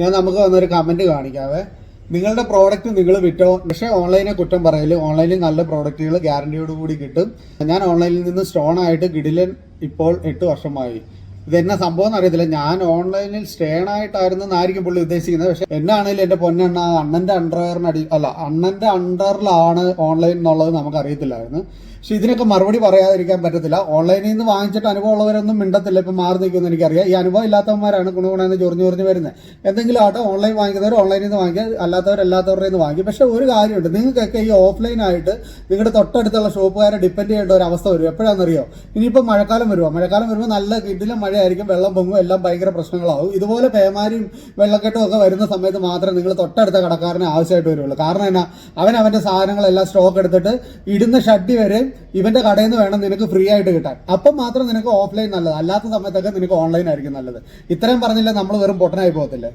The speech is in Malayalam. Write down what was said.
ഞാൻ നമുക്ക് വന്നൊരു കമന്റ് കാണിക്കാവേ. നിങ്ങളുടെ പ്രോഡക്റ്റ് നിങ്ങൾ വിറ്റോ? പക്ഷേ ഓൺലൈനെ കുറ്റം പറയൽ. ഓൺലൈനിൽ നല്ല പ്രോഡക്റ്റുകൾ ഗ്യാരണ്ടിയോട് കൂടി കിട്ടും. ഞാൻ ഓൺലൈനിൽ നിന്ന് സ്റ്റോൺ ആയിട്ട് കിടിലൻ ഇപ്പോൾ എട്ട് വർഷമായി. ഇതെന്നാ സംഭവം അറിയത്തില്ല ഞാൻ ഓൺലൈനിൽ സ്റ്റേൺ ആയിട്ടായിരുന്നു എന്നായിരിക്കും പുള്ളി ഉദ്ദേശിക്കുന്നത്. പക്ഷെ എന്നാണെങ്കിലും എന്റെ പൊന്നെണ്ണ അണ്ണന്റെ അണ്ടർവെയറിന് അടി അല്ല അണ്ണന്റെ അണ്ടറിലാണ് ഓൺലൈൻ എന്നുള്ളത് നമുക്ക് അറിയത്തില്ലായിരുന്നു പക്ഷെ ഇതിനൊക്കെ മറുപടി പറയാതിരിക്കാൻ പറ്റത്തില്ല. ഓൺലൈനിൽ നിന്ന് വാങ്ങിച്ചിട്ട് അനുഭവം ഉള്ളവരൊന്നും മിണ്ടത്തില്ല. ഇപ്പം മാറി നിൽക്കുമെന്ന് എനിക്കറിയാം. ഈ അനുഭവം ഇല്ലാത്തവന്മാരാണ് ഗുണഗുണമെന്ന് ചൊറിഞ്ഞു ചൊറിഞ്ഞ് വരുന്നത്. എന്തെങ്കിലും ആട്ടോ ഓൺലൈൻ വാങ്ങിക്കുന്നവർ ഓൺലൈനിൽ നിന്ന് വാങ്ങിക്കുക അല്ലാത്തവർ അല്ലാത്തവരുടെ നിന്ന് വാങ്ങി പക്ഷെ ഒരു കാര്യമുണ്ട്. നിങ്ങൾക്കൊക്കെ ഈ ഓഫ്ലൈൻ ആയിട്ട് നിങ്ങളുടെ തൊട്ടടുത്തുള്ള ഷോപ്പുകാരെ ഡിപ്പെൻഡ് ചെയ്യേണ്ട ഒരു അവസ്ഥ വരും. എപ്പോഴാണെന്നറിയോ? ഇനിയിപ്പോൾ മഴക്കാലം വരുമോ മഴക്കാലം വരുമ്പോൾ നല്ല കിഡിലും മഴയായിരിക്കും. വെള്ളം പൊങ്ങും. എല്ലാം ഭയങ്കര പ്രശ്നങ്ങളാവും. ഇതുപോലെ പേമാരിയും വെള്ളക്കെട്ടും ഒക്കെ വരുന്ന സമയത്ത് മാത്രമേ നിങ്ങൾ തൊട്ടടുത്ത കടക്കാരനെ ആവശ്യമായിട്ട് വരുള്ളൂ കാരണം എന്നാ? അവൻ അവന്റെ സാധനങ്ങളെല്ലാം സ്റ്റോക്ക് എടുത്തിട്ട് ഇടുന്ന ഷഡ്ഡി വരെ ഇവന്റെ കടയിൽ നിന്ന് വേണം നിനക്ക് ഫ്രീ ആയിട്ട് കിട്ടാൻ. അപ്പം മാത്രം നിനക്ക് ഓഫ്ലൈൻ നല്ലത്. അല്ലാത്ത സമയത്തൊക്കെ നിനക്ക് ഓൺലൈൻ ആയിരിക്കും നല്ലത്. ഇത്രയും പറഞ്ഞില്ല നമ്മൾ വെറും പൊട്ടനായി പോകത്തില്ലേ?